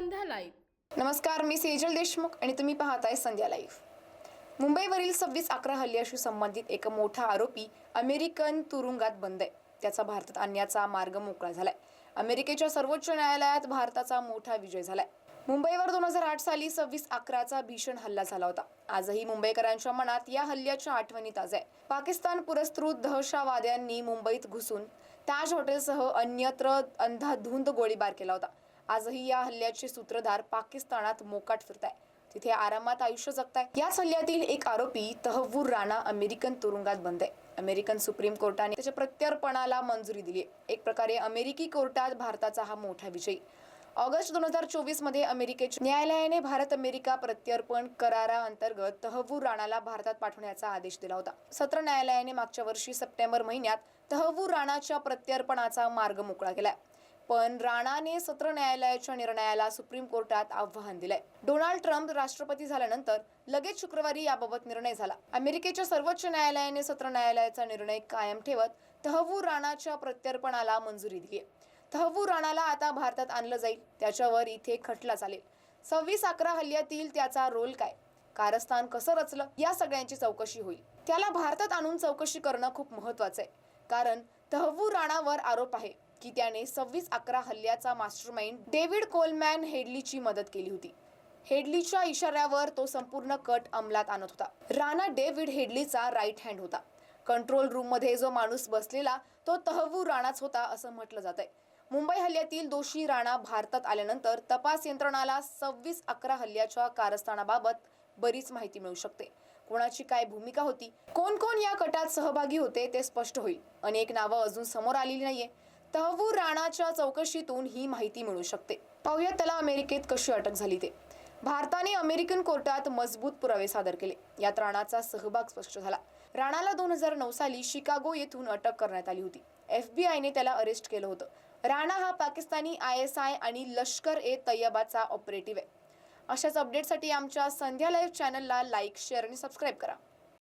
संध्या live नमस्कार मी सेजल देशमुख आणि तुम्ही पाहताय संध्या लाईव्ह मुंबईवरील सव्वीस अकरा हल्ल्याशी संबंधित एक मोठा आरोपी अमेरिकन तुरुंगात बंद आहे. त्याचा भारतात आणण्याचा मार्ग मोकळा झालाय. अमेरिकेच्या सर्वोच्च न्यायालयात भारताचा मोठा विजय झालाय. मुंबईवर दोन हजार आठ साली सव्वीस अकराचा भीषण हल्ला झाला होता. आजही मुंबईकरांच्या मनात या हल्ल्याच्या आठवणी ताज्या आहे पाकिस्तान पुरस्कृत दहशतवाद्यांनी मुंबईत घुसून ताज हॉटेलसह अन्यत्र अंधाधुंद गोळीबार केला होता. आजही या हल्ल्याचे सूत्रधार पाकिस्तानात मोकाट फिरताय. तिथे आरामात आयुष्य जगताय. याच हल्ल्यातील एक आरोपी तहवूर राणा अमेरिकन तुरुंगात बंद आहे. अमेरिकन सुप्रीम कोर्टाने त्याच्या प्रत्यर्पणाला मंजुरी दिली आहे. एक प्रकारे अमेरिकी कोर्टात भारताचा हा मोठा विजय. ऑगस्ट दोन हजार चोवीसमध्ये अमेरिकेच्या न्यायालयाने भारत अमेरिका प्रत्यर्पण कराराअंतर्गत तहवूर राणाला भारतात पाठवण्याचा आदेश दिला होता. सत्र न्यायालयाने मागच्या वर्षी सप्टेंबर महिन्यात तहवूर राणाच्या प्रत्यर्पणाचा मार्ग मोकळा केला पण राणाने सत्र न्यायालयाच्या निर्णयाला सुप्रीम कोर्टात आव्हान दिलंय. डोनाल्ड ट्रम्प राष्ट्रपती झाल्यानंतर लगेच शुक्रवारी याबाबत निर्णय झाला. अमेरिकेच्या सर्वोच्च न्यायालयाने सत्र न्यायालयाचा निर्णय कायम ठेवत तहवू राणाच्या प्रत्यर्पणाला मंजुरी दिली आहे. तहव्वूर राणाला आता भारतात आणलं जाईल त्याच्यावर इथे खटला चालेल. सव्वीस अकरा हल्ल्यातील त्याचा रोल काय? कारस्थान कसं रचलं? या सगळ्यांची चौकशी होईल. त्याला भारतात आणून चौकशी करणं खूप महत्वाचं आहे. कारण तहवू राणावर आरोप आहे की त्याने सव्वीस अकरा हल्ल्याचा मास्टरमाइंड डेव्हिड कोलमॅन हेडलीची मदत केली होती. हेडलीच्या इशाऱ्यावर तो संपूर्ण कट अंमलात आणत होता. राणा डेव्हिड हेडलीचा राईट हँड होता. कंट्रोल रूममध्ये जो माणूस बसलेला तो तहवू राणाच होता असं म्हटलं जात आहे मुंबई हल्ल्यातील दोषी राणा भारतात आल्यानंतर तपास यंत्रणाला सव्वीस अकरा हल्ल्याच्या कारस्थानाबाबत बरीच माहिती मिळू शकते. कोणाची काय भूमिका होती? कोण कोण या कटात सहभागी होते ते स्पष्ट होईल. अनेक नावं अजून समोर आलेली नाहीये. तहवूर राणाच्या चौकशीतून ही माहिती मिळू शकते. पाहूयात त्याला अमेरिकेत कशी अटक झाली ते. भारताने अमेरिकन कोर्टात मजबूत पुरावे सादर केले. यात राणाचा सहभाग स्पष्ट झाला. राणाला दोन हजार नऊ साली शिकागो येथून अटक करण्यात आली होती. एफबीआयने त्याला अरेस्ट केलं होतं. राणा हा पाकिस्तानी आय एस आय आणि लष्कर ए तय्यबाचा ऑपरेटिव्ह आहे. अशाच अपडेटसाठी आमच्या संध्या लाईव्ह चॅनलला लाईक शेअर आणि सबस्क्राईब करा.